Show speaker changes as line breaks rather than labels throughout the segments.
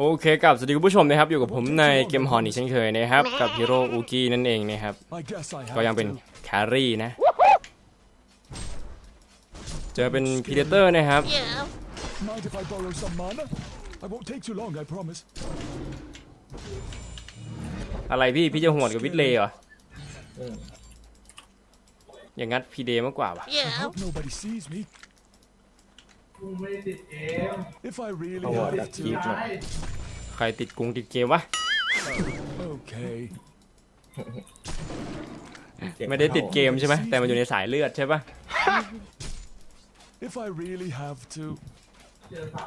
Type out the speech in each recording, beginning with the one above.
โอเคกับสวัสดีคุณผู้ชมนะครับ อยู่กับผมในเกมฮอนอีกเช่นเคยนะครับ กับฮีโร่อูกี้นั่นเองนะครับ
I guess I
ก็
have
ยังเป็น
to.
แครี่นะ เจอเป็นพีเดเตอร์นะครับ
Mind if I borrow some mana? I won't take too long, I promise.
อะไรพี่ พี่จะหวดกับวิทเลย์เหรอออย่างงัดพีเดมากกว่าวะ
I hope nobody sees me. If I really
เอาวอร์ด
have
ดักคลิป
to.
หน่อย
ใครติดกรุงติดเกมวะ
Okay.
ไม่ได้ติดเกมใช่ไหมแต่มันอยู่ในสายเลือดใช่ปะ
If I really have to.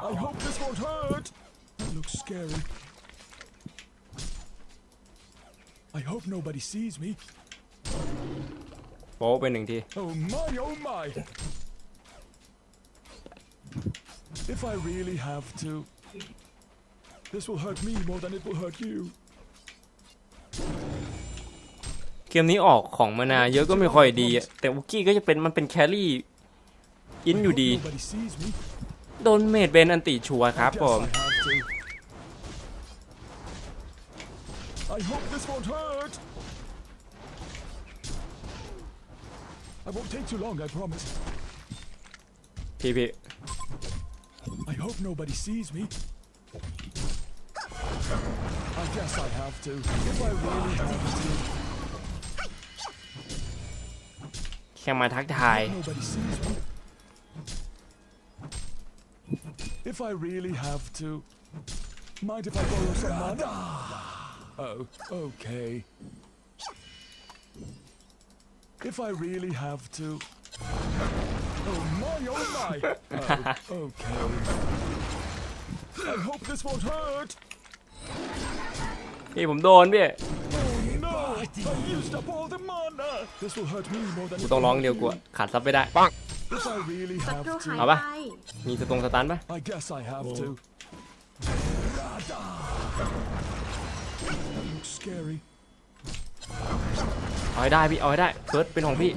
I hope this won't hurt. That looks scary. I hope nobody sees me.
โป๊ะเป็นหนึ่งที
Oh my, oh my! If I really have to. This will hurt me more than it will hurt you.
เกมนี้ออกของมานาเยอะก็ไม่ค่อยดีอะแต่อูกี้ก็จะเป็นมันเป็นแครี่อิน
I
อยู่
hope
ดี
Nobody sees me.
โดนเมดเบนอันติชัวร์ครับ
Guess
ผม
I have to. I hope this won't hurt. I won't take too long, I promise.
พี่พี่
I hope nobody sees me. I guess I have to. If I really have to.
แค่มาทักทาย
Nobody sees me. If I really have to. Mind if I borrow some mana? Oh, okay. If I really have to.
พี่ผมโดนพี่ กูต้องร้องเดียวกูอะขาดซับไม่ได้
ปั
ง
เอา
ปะ
ไปมีสตรงสตันปะ
I guess
เอาให้ได้พี่ เอาให้ได้เฟิร์สเป็นของพี่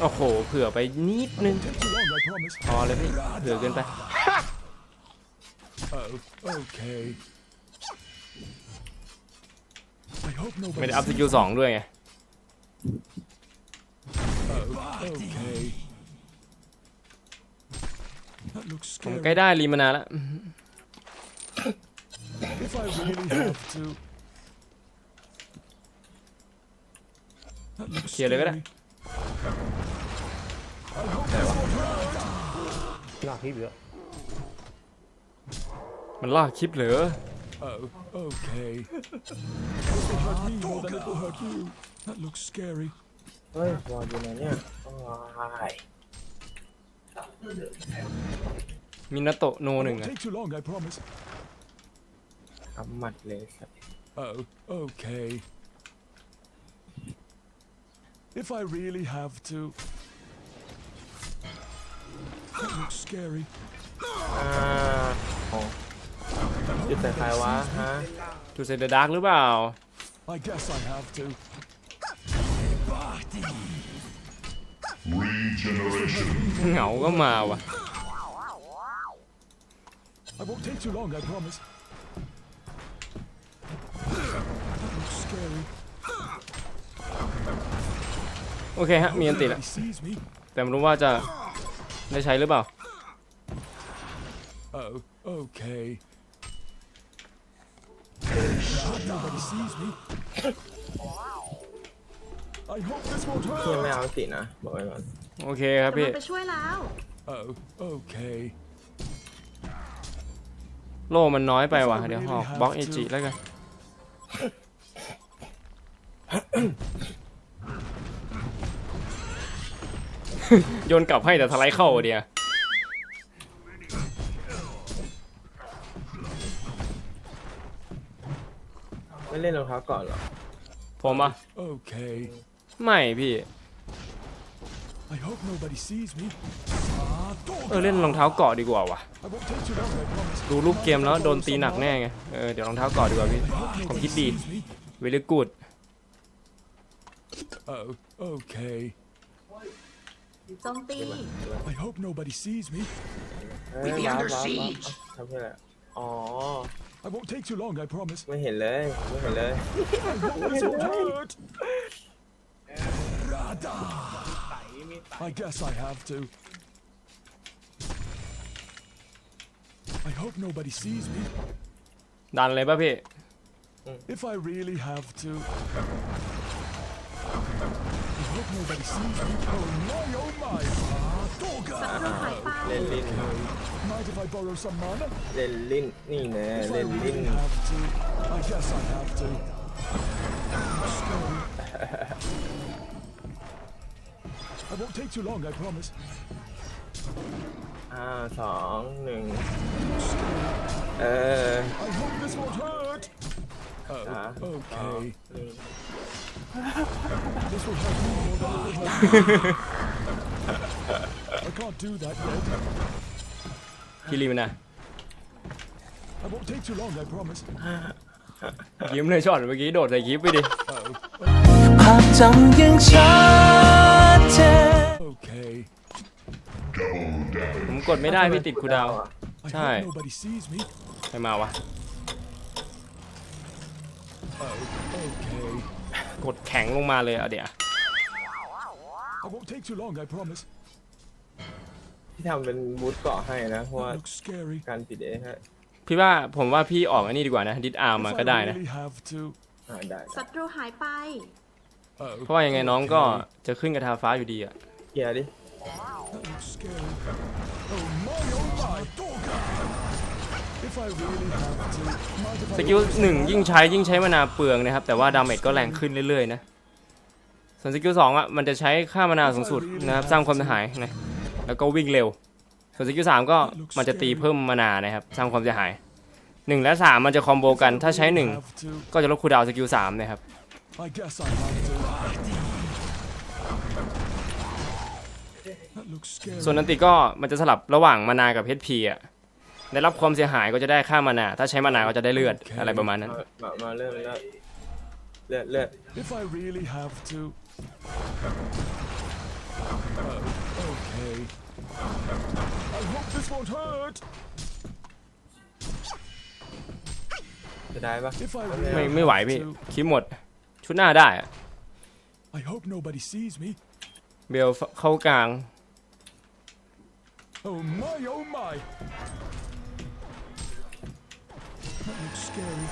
โอ้โห เผื่อไปนิดนึง
Take too long, I promise.
พอเลยพี่ เผื่อเกินไป
Oh, okay. I hope
ไม่
nobody
ได้อัพส
sees
กิลสองด้วยไง
Oh, okay. That looks
ผม
scary.
ใกล้ได้รีมานาแล้ว
If I really have to. That looks
เคลียร์เลยก็ได้
scary. I hope this won't hurt.
ลากคลิปเยอะ
มันลากคลิปเหรอ
Oh, okay. This will hurt me more than it will hurt you. That looks scary.
เฮ้ยวอลอยู่ไหนเนี่ยว้าย
มินาโตะโน
It
หนึ่ง
won't
อะ
take too long, I promise.
กำหมัดเลยสัตว์
Oh, okay. If I really have to. That looks scary.
อ่าโอ้ยึดใส่ใครวะฮะ
ทูเซเดดาร์กหรือเปล่า
I guess I have to.
Regeneration.
เหงาก็มาว่ะ
I won't take too long, I promise.
โอเคฮะ มีอันติแล้ว
Nobody sees me.
แต่ไม่รู้ว่าจะได้ใช้หรือเปล่า
Oh, okay. Nobody sees me. I hope this won't
พี่ไม่
hurt.
เอาสินะ บอกไว้ก่อน
โอเคครับ
กำลั
พี่
งไปช่วยแล้ว
Oh, okay.
โล่มันน้อยไปว่ะ เดี๋ยวหอกบล็อกเอจิแล้วกัน โยนกลับให้แต่ทลายเข้าอะเดียว
ไม่เล่นรองเท้าก่อนเหรอ
ผมอะ
Okay.
ไม่พี่
I hope nobody sees me.
เออเล่นรองเท้าเกาะดีกว่าว่ะ
I won't take too long, I promise.
ดูรูปเกมแล้วโดนตีหนักแน่ไง เออ เดี๋ยวรองเท้าเกาะดีกว่าพี่ผมคิดดี
Sees me.
เวล y กูด
Oh, okay.
โจมตี
I hope nobody sees me.
เอ้ยว้าวว้าวว้าวทำเพื่ออะไรอ๋อ
I won't take too long, I promise.
ไม่เห็นเลย ไม่เห็นเลย
I hope this won't hurt. I guess I have to. I hope nobody sees me.
ดันเลยป่ะพี่
If I really have to. I hope nobody sees me. Oh my, oh my. Ah,
ศัต
Doga.
รูหายไป
เล่นลิ้น
Mind if I borrow some mana?
เล่นลิ้น นี่แน่
If I
เล่นลิ้น
really have to. I guess I have to. Scary. I won't take too long, I promise.
ห้าสองหนึ่งเออ
I hope this won't hurt.
Ah,
Oh, okay.
หนึ่ง
This will hurt me more than it will hurt you. I can't do that yet.
พี่ลีมันนะ
I won't take too long, I promise.
ยิ้มเลยช็อตเมื่อกี้โดดใส่คลิปไปดิ
ภาพจำยังชัดเจน
Okay.
ผมกดไม่ได้พี่ติดคูลดาวน์
I
Sai.
hope nobody sees me.
ใครมาวะ
Okay.
กดแข็งลงมาเลยเอาเดี๋ยว
I won't take too long, I promise.
ที่ทำเป็นบูทเกาะให้นะเพราะว่า
That looks scary.
การปิดเองฮะ
พี่ว่าผมว่าพี่ออกอันนี้ดีกว่านะดิสอาร์
If
มาก็ได้
I
นะ
really have to.
อ่าได้
ศัตรูหายไป
Oh,
เพราะว่ายังไงน้องก็จะขึ้นกระทาฟ้าอยู่ดีอะ
เคลียร์ดิ
that looks scary. Oh my, oh my. Doga.
สกิลหนึ่งยิ่งใช้ยิ่งใช้มานาเปลืองนะครับ แต่ว่าดาเมจก็แรงขึ้นเรื่อยๆนะ ส่วนสกิลสองอะมันจะใช้ค่ามานาสูงสุดนะครับสร้างความเสียหายนะแล้วก็วิ่งเร็ว ส่วนสกิลสามก็มันจะตีเพิ่มมานานะครับสร้างความเสียหายหนึ่งและสามมันจะคอมโบกันถ้าใช้หนึ่งก็จะลดคูดาวสกิลสามนะครับส่วนนันติก็มันจะสลับระหว่างมานากับ HP อะ ได้รับความเสียหายก็จะได้ค่ามานาถ้าใช้มานาก็จะได้เลือดอะไรประมาณนั้น
มามามาเริ่มเลือดเลือดเลือด
If I really have to. Oh, okay. I hope this won't hurt.
จะได้ปะ
If I
ไม่
really
ไม่ไหว
have
พี่
to.
คลิปหมด ชุดหน้าได้อะ
I hope nobody sees me.
เบลเข้ากลาง
Oh my, oh my. That looks scary.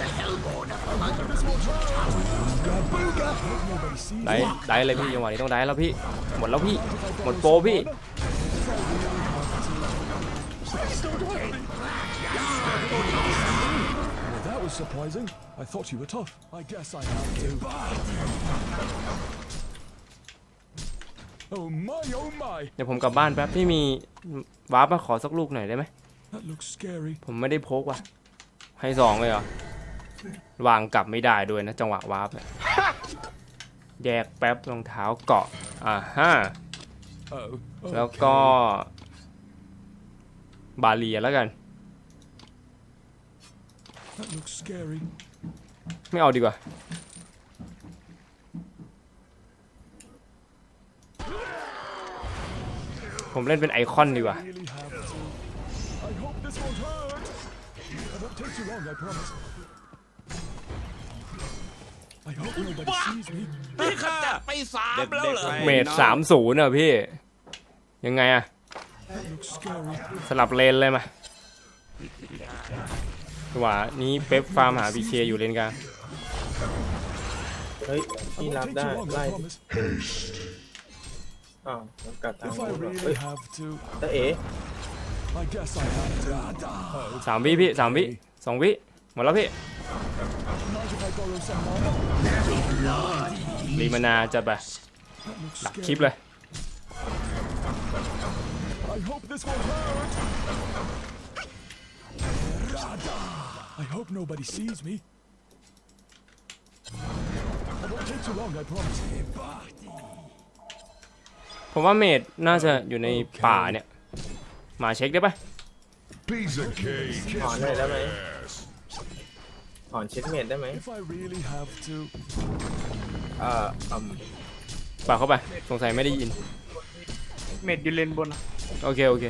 The hellborn I hope this won't hurt. Booga, booga. I hope nobody sees
ได้
me.
ได้เลยพี่จังหวะนี้ต้องได้แล้วพี่ หมดแล้วพี่ หมดโปรพี่
Well, that was surprising. I thought you were tough. I guess I have to. Oh my, oh my.
เดี๋ยวผมกลับบ้านแป๊บพี่มีวาร์ปมาขอสักลูกหน่อยได้ไหม
That looks scary.
ผมไม่ได้พกว่ะ ให้สองเลยเหรอ วางกลับไม่ได้ด้วยนะจังหวะวาร์ปเนี่ยแยกแป๊บรองเท้าเกาะ อ่าฮะ
Oh.
แล้วก็ บาเลียแล้วกัน
That looks scary.
ไม่เอาดีกว่า ผมเล่นเป็นไอคอนดีกว่า
Really have I won't take too long, I promise. I hope nobody sees me.
นี่ขจัดไปสามแล้วเหรอ
เมดสามศูนย์อะพี่ ยังไงอะ
That looks scary.
สลับเลนเลยมาจังหวะนี้เป๊ปฟาร์มหาพีเคอยู่เลนกลาง
เฮ้ย
I
พี่
won't
รับ
take
ได้
too long,
ไล่
I promise.
อ้าวมันกัดทาง
If I
นู้นเหรอ
really
เฮ้ย
have to,
ตาเอ๋
I guess I have to. Oh,
สามวิพี่สามวิ สองวิ หมดแล้วพี่
mind if I borrow some mana?
รีมานาจะไป
That looks
ดัก
scary.
คลิปเลย
I hope this won't hurt. I hope nobody sees me. I won't take too long, I promise.
ผมว่าเมดน่าจะอยู่ในป่าเนี่ย มาเช็คได้ปะ
Piece of cake.
ถอนได้ได้ไหมถอนเช็คเมดได้ไหม
If I really have to,
เอ่ออืม
ป่าเข้าไป สงสัยไม่ได้ยิน
เมดยูเลนบนอะ
โอเค โอเค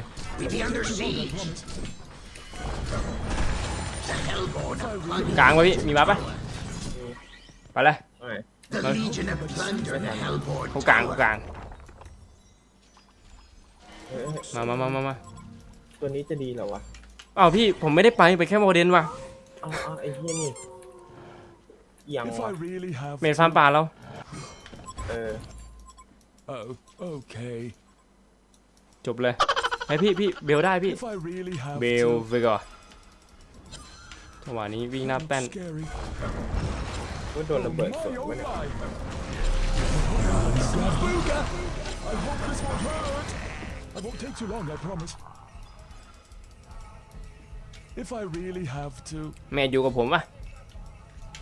กลางไปพี่ มีมาปะไปเลย
ไม่
มาเขากลางเขากลาง
เอ้ยเอ้ย
มามามามามา
ตัวนี้จะดีเหรอวะ
อ้าวพี่ผมไม่ได้ไปไปแค่โมเดนว่ะ
เอ้าเอ้าไอ้เหี้ยนี่เอียัง
If
วะ
I really have
เมดฟาร์มป่าเรา
เออ
Oh, okay.
จบเลยให้พี่พี่เบลได้พี่
If I really have
เบล
to.
ไปก่อนจังหวะนี้วิ่งหน้า
Looks
แป้น
Scary.
ว่าโดนระเบิด
Oh,
สวน
my,
วะ
oh,
เนี่ย
my. Booga! I hope this won't hurt. I won't take too long, I promise. If I really have to,
เมดอยู่กับผมป่ะ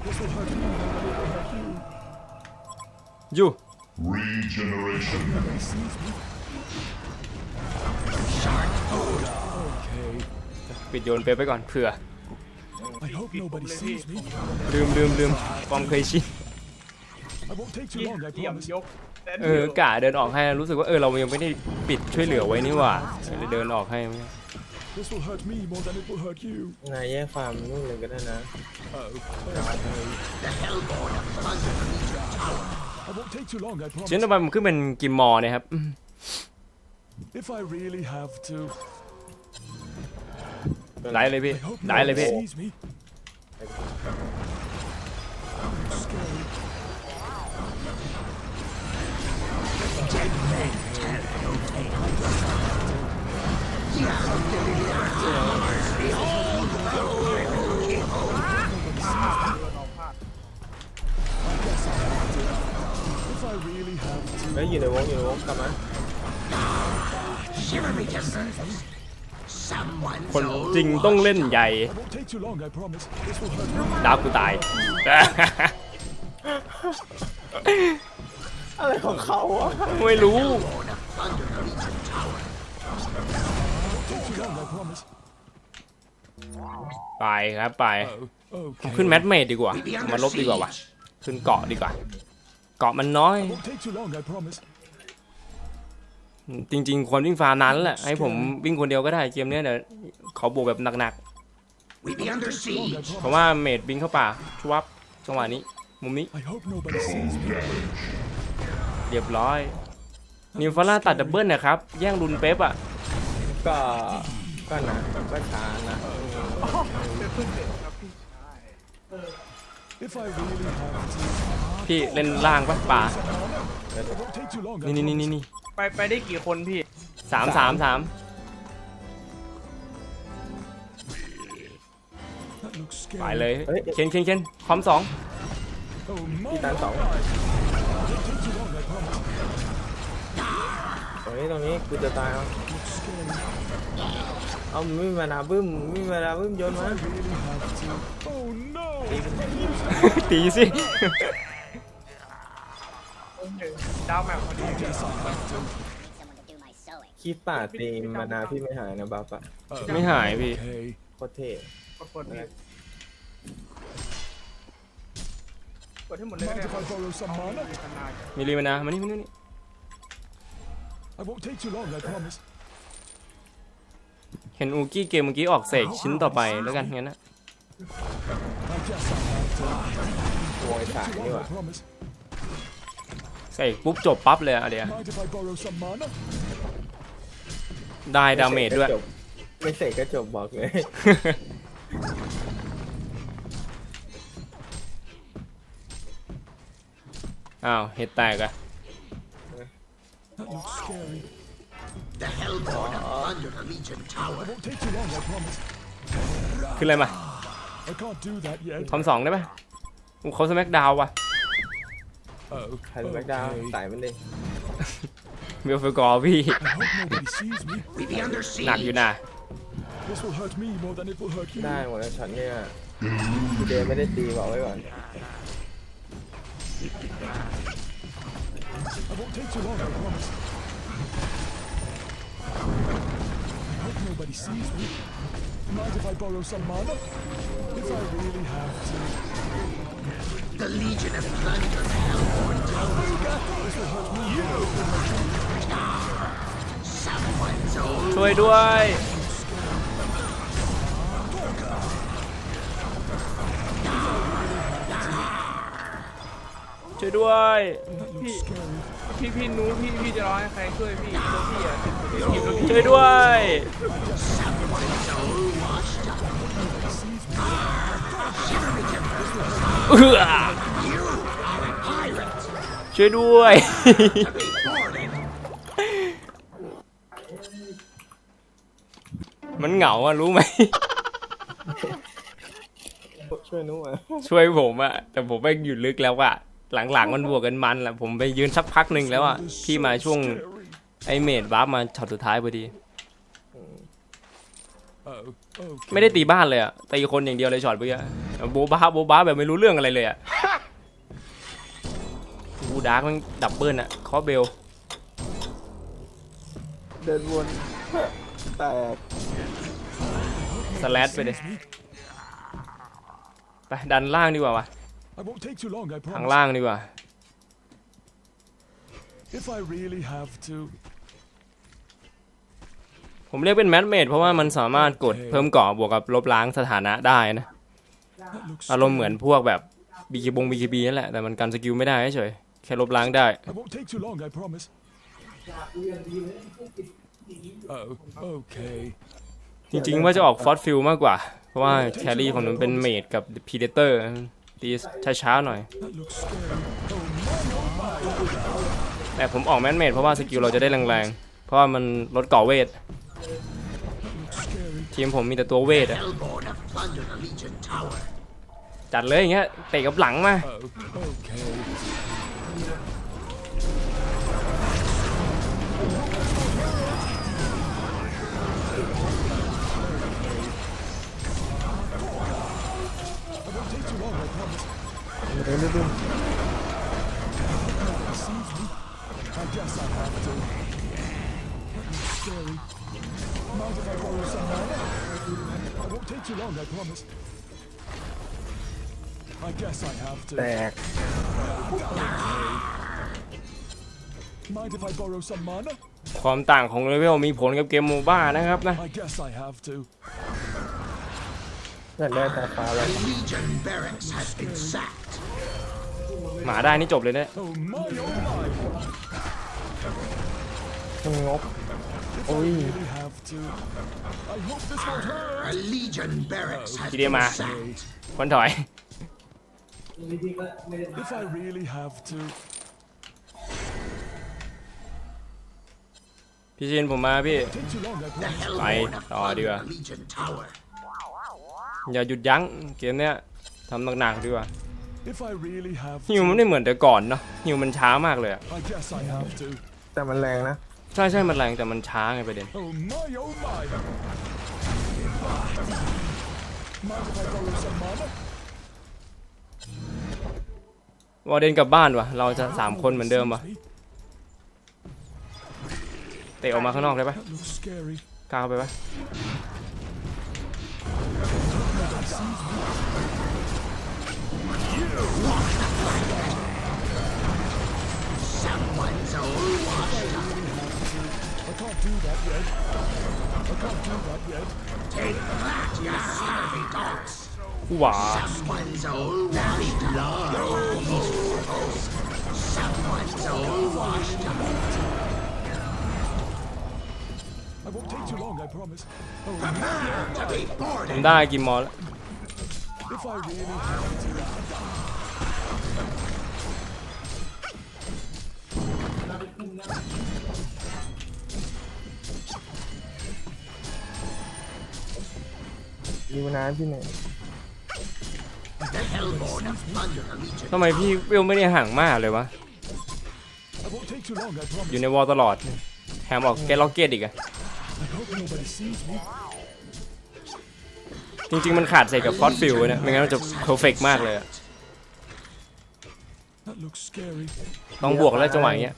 this will hurt me. It will hurt you.
อยู่
Regeneration.
Nobody sees me. Okay.
ปิดโยนไปไปก่อนเผื่อ
I hope nobody sees me.
ลืมลืมลืมความเคยชิน
I won't take too long, I
เยี่ยม
promise.
ยก
เออกะเดินออกให้รู้สึกว่าเออเรายังไม่ได้ปิดช่วยเหลือไว้นี่หว่าเลยเดินออกให้
This will hurt me more than it will hurt you.
นายแย่ฟาร์มนู่นเลยก็ได้นะ
Oh, okay. I won't take too long, I
ชิ้น
promise.
ต่อไปมันขึ้นเป็นกิมมอร์นะครับ
If I really have to,
ได้เลยพี่
I hope
ได้เลย
nobody
พี่
sees me. 'If I really have to,
แล้วอยู่ในวงอยู่ในวงกลับมา
คนจริงต้องเล่นใหญ่
I won't take too long, I promise. This will hurt me.
ดาวกูตาย
อะไรของเขาวะ
ไม่รู้
Take too long, I promise.
ไปครับไป
Oh, okay.
ขึ้นแมทเมดดีกว่ามาลบดีกว่าวะขึ้นเกาะดีกว่า เกาะมันน้อย
Won't take too long, I promise.
จริง ๆ ควรวิ่งฟาร์มนั้นแหละให้ผมวิ่งคนเดียวก็ได้เกมเนี้ยเดี๋ยวขอบวกแบบหนัก
Take too long, I
ๆเพ
promise.
ราะว่าเมดบินเข้าป่าชวับจังหวะนี้ มุมนี้
I hope nobody sees me.
เรียบร้อยนิวฟาร่าตัดดับเบิลนะครับ แย่งรุนเป๊ปอะ
ก็ก็นะก็ช้านะ
If I really have to,
พี่เล่นล่างปะป่า
it won't take too long. I
นี่นี่
promise.
นี่นี่
ไปไปได้กี่คนพี่
สามสามสาม
That looks
ไป
scary.
เลย
เฮ้ย
เคนเคนเคนพร้อมสอง
Oh my,
พี่ตันสอง
oh my. Won't take too long, I promise.
ตรงนี้ตรงนี้กูจะตายเอา
Looks scary.
เอาไม่มีมานาบึ้มไม่มีมานาบึ้มโยนมา
Really have to. Oh no!
ตีสิ
ดาวแมวคนนี้
Yes, I have to.
someone to do my sewing.
คีป่าตีมานาพี่ไม่หายนะบัฟอะ
Oh,
ไม่หายพี่
okay.
โคตรเท่
กดกดนี่กดให้หมดเลยก็
Mind
ได้
if I borrow some mana?
ขนาด
มีรีมานะมานี่มานี่มานี่
I won't take too long, I promise.
เห็นอูกี้เกมเมื่อกี้ออกเสกชิ้นต่อไปแล้วกันงั้นนะ
I guess I have to.
มวยสาย
Too
นี่
long,
หว่า
I promise.
เสกปุ๊บจบปั๊บเลยอะเดี๋ยว
Mind if I borrow some mana?
ได้ดาเมจด้วย
ไม่เสร็จก็จบบอกเลย
อ้าว เห็ดแตกอะ
That looks scary. The Hellborn under the Legion Tower. I won't take too long, I promise.
ขึ้นอะไรมา
I can't do that yet.
คอมสองได้ปะอู้เขาสแม็กดาวว่ะ
Oh,
ใครเป็นแบ็คดาวน์
okay.
สายมันดิ
เบลฟกอร์พี่
I hope nobody sees me.
หนักอยู่นะ
This will hurt me more than it will hurt you.
ได้หมดแล้วช็อตเนี่ยพี่เดย์ไม่ได้ตีบอกไว้ก่อน
I won't take too long, I promise. I hope nobody sees me. Mind if I borrow some mana? If I really have to. The Legion of Thunder Hellborn This will hurt me. You!
ช่วยด้วย ช่วยด้วย
พี่ พี่พี่นู้พี่พี่จะรอให้ใครช่วยพี่ตัวพี่อะพี่กินตัวพี่
ช่วยด้วยเอื้อช่วยด้วย มันเหงาอะรู้ไหม
ช่วยนุ้ย
ช่วยผมอะแต่ผมไปอยู่ลึกแล้วอะ หลังๆมันบวกกันมันแหละผมไปยืนสักพักหนึ่งแล้วอะที่มาช่วง
Scary.
ไอเมดวาร์ปมาช็อตสุดท้ายพอดี
Oh, okay.
ไม่ได้ตีบ้านเลยอะตีคนอย่างเดียวเลยช็อตเมื่อกี้โบ๊ะบ้าโบ๊ะบ้าแบบไม่รู้เรื่องอะไรเลยอะกูดาร์กมันดับเบิลอะคอเบล
เดินวนแตก
สแลดไปเลยไปดันล่างดีกว่าวะ
I won't take too long, I
ทาง
promise.
ล่างดีกว่า
If I really have to.
ผมเรียกเป็นแมทเมดเพราะว่ามันสามารถกดเพิ่มเกาะบวกกับลบล้างสถานะได้นะ
That looks
อารมณ์เหมือนพวกแบบบีคีบงบีคีบีนั่นแหละแต่มันกันสกิลไม่ได้เฉยแค่ลบล้างได้
I won't take too long, I promise. Oh, okay.
จริงๆว่าจะออกฟอสฟิลมากกว่า เพราะว่าแครี่ของมันเป็นเมดกับพีเดเตอร์ ตีช้าๆหน่อย แต่ผมออกแมนเมดเพราะว่าสกิลเราจะได้แรงๆ เพราะว่ามันลดเกาะเวท ทีมผมมีแต่ตัวเวทอะจัดเลยอย่างเงี้ยเตะกับหลังมา
long, I promise. I guess I have
แต
to.
ก
Mind if I borrow some mana?
ความต่างของเลเวลมีผลกับเกมโมบ้านะครับนะ
I guess I have to.
อยากได้สายฟ้าแล้ว
The Legion barracks has been sacked.
หมาได้นี่จบเลยเนี่ย
Oh my, oh my.
มันงก
If I
Oi.
really have to. I hope this won't hurt.
A Legion barracks has
Hindi
been
ma.
sacked.
คนถอย
If I really have to.
พี่ชินผมมาพี่
Take too long, I
The
promise.
Hellborn have
Ai? Ờ, đi
plundered
vào.
a Legion tower.
อย่าหยุดยั้งเกมเนี้ยทำหนักๆดีกว่า
If I really have
ฮิวมัน
to.
ไม่เหมือนแต่ก่อนเนาะฮิวมันช้ามากเลยอะ
I guess I have to.
แต่มันแรงนะ
ใช่ใช่มันแรงแต่มันช้าไงประเด็น
Oh my, oh my. Mind if I borrow some mana?
วอร์เดนกลับบ้านวะเราจะสามคนเหมือนเดิมวะ
Excuse me?
เตะออกมาข้างนอกได้ปะ
That looks scary.
กล้าเข้าไปปะ
Someone's old washed up.
I can't do that yet. I can't do that yet.
Take that, you scurvy dogs.
หวา
Someone's old washed blood. Someone's old washed up.
I won't take too long, I promise. Oh,
Prepare to be
ผม
boarded.
ได้กินมอลแล้ว
if I really have to.
ดูนะพี่เนี่ย
The Hellborn have plundered a Legion
ทำไมพี่เวลไม่ได้ห่างมากเลยวะ
I won't take too long, I promise.
อยู่ในวอลตลอด แถมออกแกลล็อกเก็ตอีกอะ
I hope nobody sees me.
จริง ๆ มันขาดเศษกับคอสฟิลนะไม่งั้นมันจะเพอร์เฟกมากเลยอะต้องบวกแล้วจังหวะอย่างเงี้ย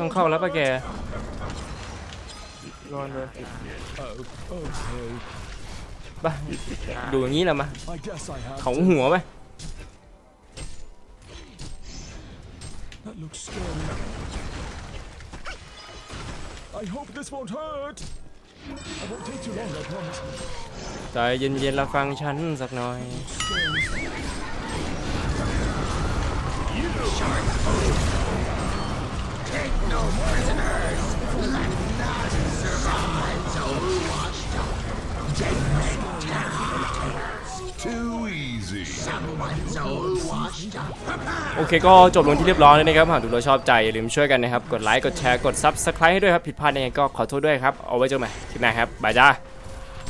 ต้องเข้าแล้วป่ะแก
นอนเลย
Oh,
ปดูอย่างนี้ละมา
I ง
เขาหัวไหม
That looks scary. I hope this won't hurt. I won't take too long, I promise.
ใจเย็นๆแล้วฟังฉันสักหน่อย
Too easy.
washed up.
โอเคก็จบลงที่เรียบร้อยแล้วนะครับ หากดูแล้วชอบใจ อย่าลืมช่วยกันนะครับ กดไลค์ กดแชร์ กด Subscribe ให้ด้วยครับ ผิดพลาดยังไงก็ขอโทษด้วยครับ เอาไว้เจอกันใหม่คลิปหน้าครับ บายจ้า